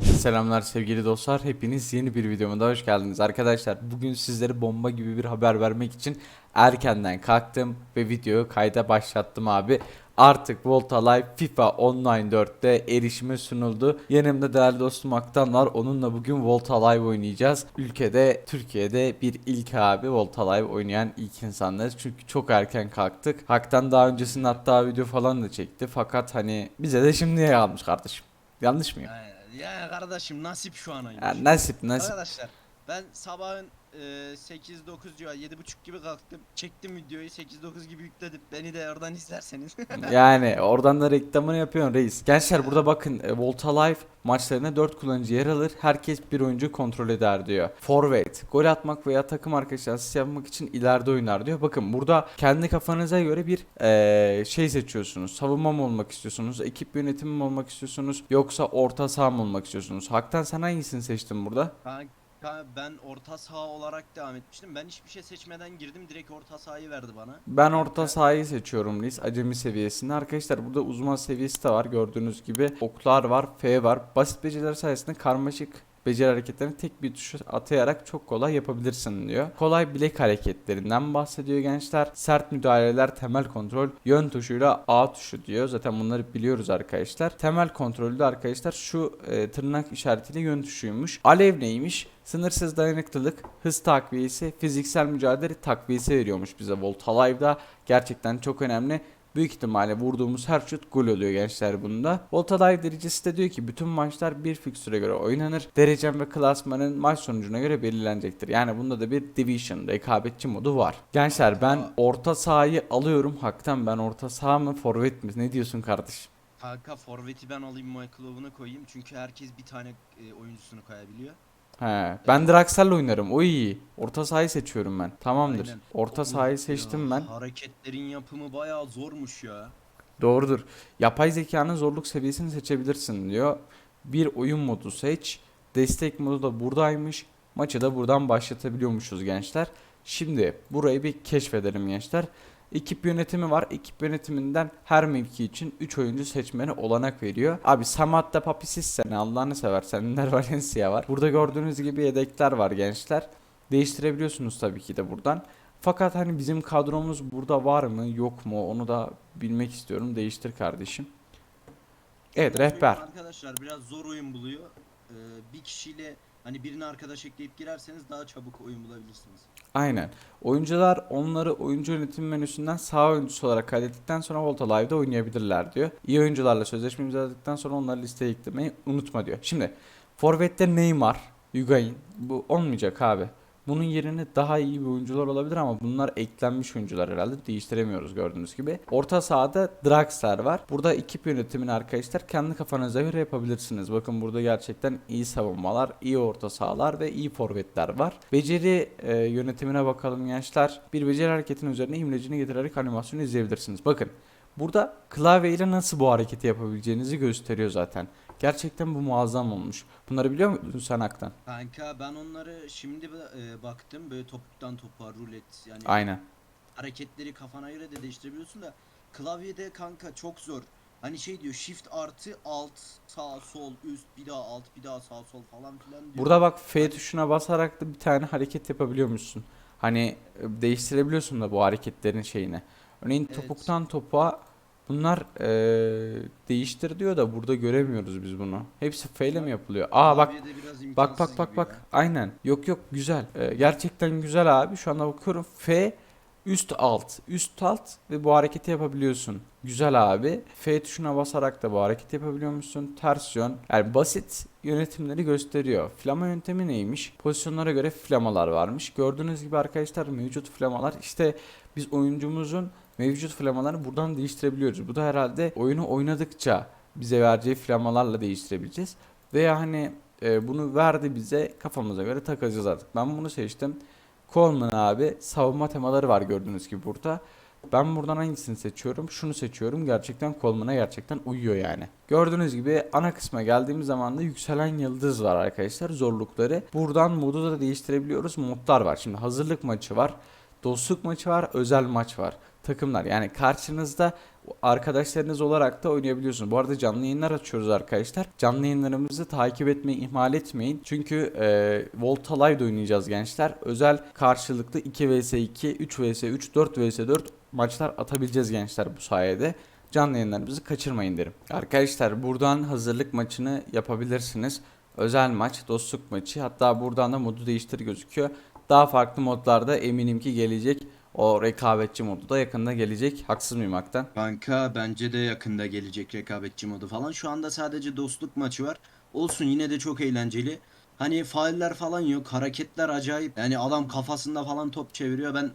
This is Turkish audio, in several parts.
Selamlar sevgili dostlar. Hepiniz yeni bir videoma da hoş geldiniz. Arkadaşlar bugün sizlere bomba gibi bir haber vermek için erkenden kalktım ve videoyu kayda başlattım abi. Artık Volta Live FIFA Online 4'te erişime sunuldu. Yanımda değerli dostum Aktan var. Onunla bugün Volta Live oynayacağız. Ülkede, Türkiye'de bir ilk abi Volta Live oynayan ilk insanlarız. Çünkü çok erken kalktık. Hak'tan daha öncesinde hatta video falan da çekti. Fakat hani bize de şimdiye kalmış kardeşim. Yanlış mıyım? Ya, ya kardeşim nasip şu an Ya nasip nasip. Arkadaşlar ben sabahın e, 8-9 civarı 7.30 gibi kalktım. Çektim videoyu 8-9 gibi yükledim. Beni de oradan izlerseniz. Yani oradan da reklamını yapıyorsun reis. Gençler burada bakın e, Volta Live maçlarına 4 kullanıcı yer alır. Herkes bir oyuncu kontrol eder diyor. Forward, gol atmak veya takım arkadaşı asist yapmak için ileride oynar diyor. Bakın burada kendi kafanıza göre bir e, şey seçiyorsunuz. Savunma mı olmak istiyorsunuz? Ekip yönetimi mi olmak istiyorsunuz? Yoksa orta saha mı olmak istiyorsunuz? Haktan sen hangisini seçtin burada? Kanka ben orta saha olarak devam etmiştim. Ben hiçbir şey seçmeden girdim. Direkt orta sahayı verdi bana. Ben orta sahayı seçiyorum Reis. Acemi seviyesinde. Arkadaşlar burada uzman seviyesi de var. Gördüğünüz gibi oklar var, F var. Basit beceriler sayesinde karmaşık beceri hareketlerini tek bir tuşa atayarak çok kolay yapabilirsin diyor. Kolay bilek hareketlerinden bahsediyor gençler. Sert müdahaleler, temel kontrol, yön tuşuyla A tuşu diyor. Zaten bunları biliyoruz arkadaşlar. Temel kontrolde arkadaşlar şu e, tırnak işaretiyle yön tuşuymuş. Alev neymiş? Sınırsız dayanıklılık, hız takviyesi, fiziksel mücadele takviyesi veriyormuş bize Volta Live'da. Gerçekten çok önemli. Büyük ihtimalle vurduğumuz her şut gol oluyor gençler bunda. Volta Live derecesi de diyor ki bütün maçlar bir fikstüre göre oynanır. Derecem ve klasmanın maç sonucuna göre belirlenecektir. Yani bunda da bir division rekabetçi modu var. Gençler ben orta sahayı alıyorum. Haktan ben orta saha mı forvet mi? Ne diyorsun kardeşim? Kanka forveti ben alayım Michael koyayım. Çünkü herkes bir tane e, oyuncusunu koyabiliyor. He, ben Draxler'le oynarım. O iyi. Orta sahayı seçiyorum ben. Tamamdır. Aynen. Orta sahayı seçtim ben. Hareketlerin yapımı bayağı zormuş ya. Doğrudur. Yapay zekanın zorluk seviyesini seçebilirsin diyor. Bir oyun modu seç. Destek modu da buradaymış. Maçı da buradan başlatabiliyormuşuz gençler. Şimdi burayı bir keşfedelim gençler. Ekip yönetimi var. Ekip yönetiminden her mevki için 3 oyuncu seçmeni olanak veriyor. Abi Samat'ta Papisis sen Allah'ını seversen Ender Valencia var. Burada gördüğünüz gibi yedekler var gençler. Değiştirebiliyorsunuz tabii ki de buradan. Fakat hani bizim kadromuz burada var mı yok mu onu da bilmek istiyorum. Değiştir kardeşim. Evet rehber. Arkadaşlar biraz zor oyun buluyor. Ee, bir kişiyle hani birini arkadaş ekleyip girerseniz daha çabuk oyun bulabilirsiniz. Aynen. Oyuncular onları oyuncu yönetim menüsünden sağ oyuncusu olarak kaydettikten sonra Volta Live'da oynayabilirler diyor. İyi oyuncularla sözleşme imzaladıktan sonra onları listeye eklemeyi unutma diyor. Şimdi Forvet'te Neymar, Higuain bu olmayacak abi. Bunun yerine daha iyi bir oyuncular olabilir ama bunlar eklenmiş oyuncular herhalde. Değiştiremiyoruz gördüğünüz gibi. Orta sahada Draxler var. Burada ekip yönetimini arkadaşlar kendi kafanıza göre yapabilirsiniz. Bakın burada gerçekten iyi savunmalar, iyi orta sahalar ve iyi forvetler var. Beceri e, yönetimine bakalım gençler. Bir beceri hareketinin üzerine imlecini getirerek animasyonu izleyebilirsiniz. Bakın burada klavye ile nasıl bu hareketi yapabileceğinizi gösteriyor zaten. Gerçekten bu muazzam olmuş. Bunları biliyor musun sen Aktan? Kanka ben onları şimdi e, baktım böyle topuktan topa rulet yani Aynen. hareketleri kafana göre de değiştirebiliyorsun da klavyede kanka çok zor. Hani şey diyor shift artı alt sağ sol üst bir daha alt bir daha sağ sol falan filan diyor. Burada bak F tuşuna basarak da bir tane hareket yapabiliyormuşsun. Hani e, değiştirebiliyorsun da bu hareketlerin şeyini. Örneğin Evet. topuktan topa bunlar e, değiştir diyor da burada göremiyoruz biz bunu. Hepsi F ile mi yapılıyor? Aa bak bak bak bak bak. Aynen. Yok yok güzel. E, gerçekten güzel abi. Şu anda bakıyorum F üst alt üst alt ve bu hareketi yapabiliyorsun. Güzel abi. F tuşuna basarak da bu hareketi yapabiliyormuşsun. Ters yön. Yani basit yönetimleri gösteriyor. Flama yöntemi neymiş? Pozisyonlara göre flamalar varmış. Gördüğünüz gibi arkadaşlar mevcut flamalar işte biz oyuncumuzun mevcut flamalarını buradan değiştirebiliyoruz. Bu da herhalde oyunu oynadıkça bize vereceği flamalarla değiştirebileceğiz. Veya hani e, bunu verdi bize kafamıza göre takacağız artık. Ben bunu seçtim. Coleman abi savunma temaları var gördüğünüz gibi burada. Ben buradan hangisini seçiyorum? Şunu seçiyorum. Gerçekten Coleman'a gerçekten uyuyor yani. Gördüğünüz gibi ana kısma geldiğimiz zaman da yükselen yıldız var arkadaşlar zorlukları. Buradan modu da değiştirebiliyoruz. Modlar var. Şimdi hazırlık maçı var. Dostluk maçı var. Özel maç var. Takımlar. Yani karşınızda arkadaşlarınız olarak da oynayabiliyorsunuz. Bu arada canlı yayınlar açıyoruz arkadaşlar. Canlı yayınlarımızı takip etmeyi ihmal etmeyin. Çünkü e, Volta Live oynayacağız gençler. Özel karşılıklı 2 vs 2, 3 vs 3, 4 vs 4 maçlar atabileceğiz gençler bu sayede. Canlı yayınlarımızı kaçırmayın derim. Arkadaşlar buradan hazırlık maçını yapabilirsiniz. Özel maç, dostluk maçı. Hatta buradan da modu değiştir gözüküyor. Daha farklı modlarda eminim ki gelecek. O rekabetçi modu da yakında gelecek. Haksız mıyım Haktan? Kanka bence de yakında gelecek rekabetçi modu falan. Şu anda sadece dostluk maçı var. Olsun yine de çok eğlenceli. Hani fauller falan yok. Hareketler acayip. Yani adam kafasında falan top çeviriyor. Ben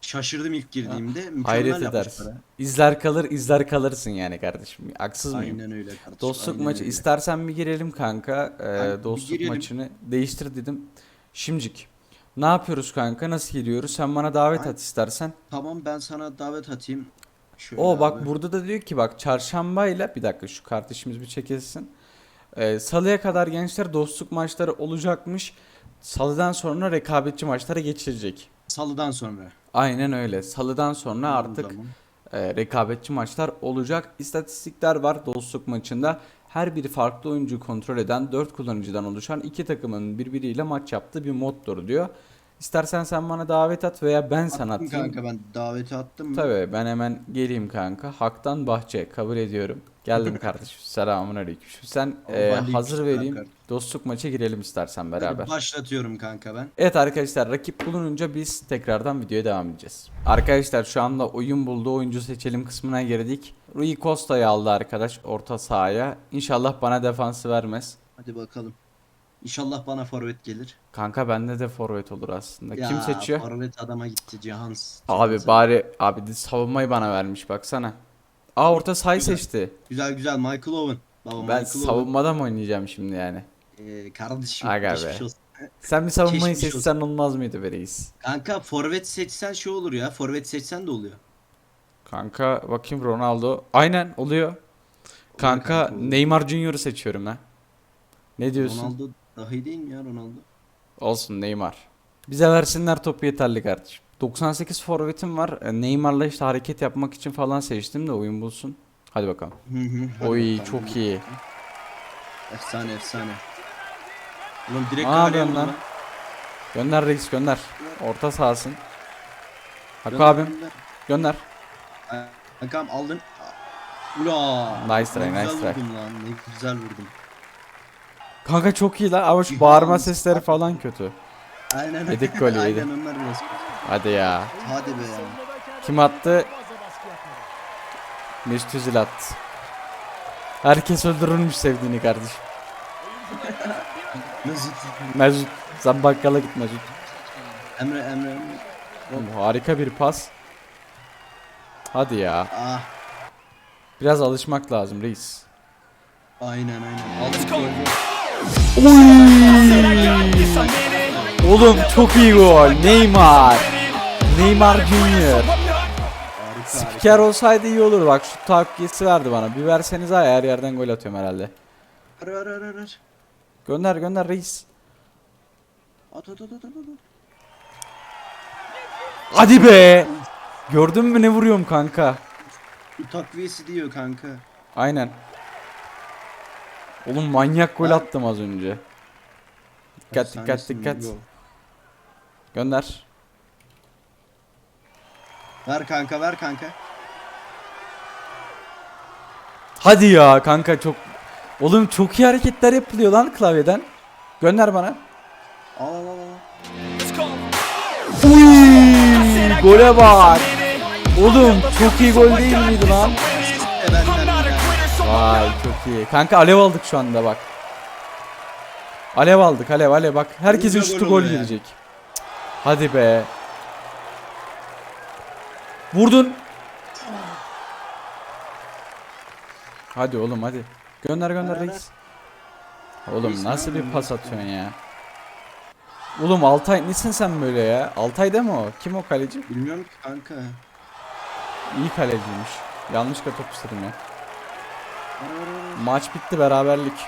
şaşırdım ilk girdiğimde. Mükemmel Hayret yapmışlar edersin. ha. İzler kalır, izler kalırsın yani kardeşim. Haksız mıyım? Aynen öyle kardeşim. Dostluk aynen maçı öyle. istersen bir girelim kanka. Ee, bir dostluk girelim. maçını değiştir dedim. Şimdicik. Ne yapıyoruz kanka? Nasıl giriyoruz? Sen bana davet Ay- at istersen. Tamam ben sana davet atayım. Şöyle O bak abi. burada da diyor ki bak çarşambayla bir dakika şu kardeşimiz bir çekilsin. Ee, salıya kadar gençler dostluk maçları olacakmış. Salıdan sonra rekabetçi maçlara geçilecek. Salıdan sonra. Aynen öyle. Salıdan sonra artık Tamam. e, rekabetçi maçlar olacak. İstatistikler var dostluk maçında. Her biri farklı oyuncuyu kontrol eden 4 kullanıcıdan oluşan iki takımın birbiriyle maç yaptığı bir moddur diyor. İstersen sen bana davet at veya ben sana Attım atayım. kanka ben daveti attım mı? Tabii ben hemen geleyim kanka. Hak'tan Bahçe kabul ediyorum. Geldim kardeşim. Selamun aleyküm. Sen e, Aleyküm hazır selam vereyim. kardeşim. Dostluk maça girelim istersen Hadi beraber. Başlatıyorum kanka ben. Evet arkadaşlar rakip bulununca biz tekrardan videoya devam edeceğiz. Arkadaşlar şu anda oyun bulduğu oyuncu seçelim kısmına girdik. Rui Costa'yı aldı arkadaş orta sahaya. İnşallah bana defansı vermez. Hadi bakalım. İnşallah bana forvet gelir. Kanka bende de forvet olur aslında. Kim Ya, seçiyor? Forvet adama gitti Cihans. Abi bari abi de savunmayı bana vermiş baksana. Aa orta sahayı Güzel. seçti. Güzel güzel Michael Owen. Baba Ben Michael savunmada mı oynayacağım şimdi yani? Owen. Ee, kardeşim. Aga geçmiş be. olsun. Sen bir savunmayı Geçmiş seçsen olmaz mıydı be reis? Kanka forvet seçsen şey olur ya. Forvet seçsen de oluyor. Kanka bakayım Ronaldo. Aynen oluyor. Kanka kanka, oluyor. Neymar Junior'ı seçiyorum ha. Ne diyorsun? Ronaldo daha iyi değil mi ya Ronaldo? Olsun Neymar. Bize versinler topu yeterli kardeşim. 98 forvetim var. E, Neymar'la işte hareket yapmak için falan seçtim de oyun bulsun. Hadi bakalım. Hı hı, hadi Oy bakalım. çok iyi. Efsane efsane. Ulan direkt yapıyorsun vurdu lan? Gönder reis gönder. Orta sahasın. Hakkı Gönder, abim gönder. gönder. Kankam aldın. Ula. Nice try, nice try. Ne güzel vurdum. Kanka çok iyi lan ama şu bağırma sesleri falan kötü. Aynen. Yedik golü, yedik. Aynen onlar biraz. Hadi ya. Hadi be ya. Kim attı? Mesut Özil attı. Herkes öldürürmüş sevdiğini kardeşim. Mesut. Mesut sen bakkala git Mesut. Emre Emre. Oğlum, harika bir pas. Hadi ya. Ah. Biraz alışmak lazım reis. Aynen aynen. Aldık golü. Oğlum çok iyi gol. Neymar. Neymar Junior. Spiker olsaydı iyi olur. Bak şu takviyesi verdi bana. Bir verseniz ha her yerden gol atıyorum herhalde. Ar ar ar ar, ar. Gönder gönder reis. At at at at at. Hadi be. Gördün mü ne vuruyorum kanka? Bu takviyesi diyor kanka. Aynen. Oğlum manyak gol attım az önce. Dikkat dikkat dikkat. Gönder. Ver kanka ver kanka. Hadi ya kanka çok Oğlum çok iyi hareketler yapılıyor lan klavyeden. Gönder bana. Al al al. al. Uy, gole bak. Oğlum çok iyi gol değil miydi lan? E. Vay çok iyi. Kanka alev aldık şu anda bak. Alev aldık alev alev bak. Herkesin şutu gol oluyor yani. Hadi be. Vurdun. Hadi oğlum hadi. Gönder gönder reis. Oğlum nasıl bir pas atıyorsun ya? Oğlum Altay nesin sen böyle ya? Altay değil mi o? Kim o kaleci? Bilmiyorum ki kanka. İyi kaleciymiş. Yanlışlıkla top istedim ya. Maç bitti beraberlik.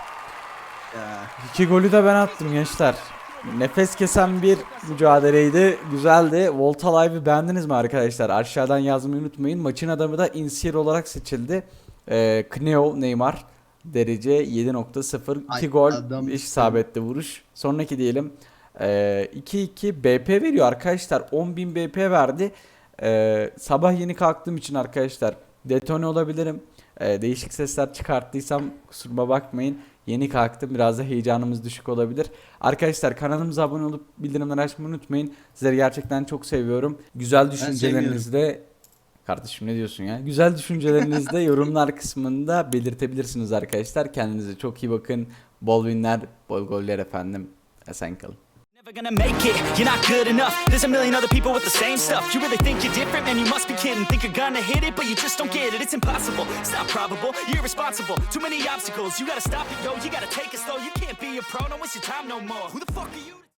Ya. İki golü de ben attım gençler. Nefes kesen bir mücadeleydi. Güzeldi. Volta Live'ı beğendiniz mi arkadaşlar? Aşağıdan yazmayı unutmayın. Maçın adamı da Insier olarak seçildi. Ee, Kneo Neymar. Derece 7.0. 2 Ay, gol, adam- 5 isabetli vuruş. Sonraki diyelim. Ee, 2-2 BP veriyor arkadaşlar. 10.000 BP verdi. Ee, sabah yeni kalktığım için arkadaşlar detone olabilirim. Ee, değişik sesler çıkarttıysam kusuruma bakmayın. Yeni kalktım. Biraz da heyecanımız düşük olabilir. Arkadaşlar kanalımıza abone olup bildirimleri açmayı unutmayın. Sizleri gerçekten çok seviyorum. Güzel düşüncelerinizde Kardeşim ne diyorsun ya? Güzel düşüncelerinizde yorumlar kısmında belirtebilirsiniz arkadaşlar. Kendinize çok iyi bakın. Bol winler, bol goller efendim. Esen kalın. Never gonna make it, you're not good enough. There's a million other people with the same stuff. You really think you're different, man? You must be kidding. Think you're gonna hit it, but you just don't get it. It's impossible, it's not probable. You're irresponsible, too many obstacles. You gotta stop it, yo. You gotta take it slow. You can't be a pro, don't waste your time no more. Who the fuck are you?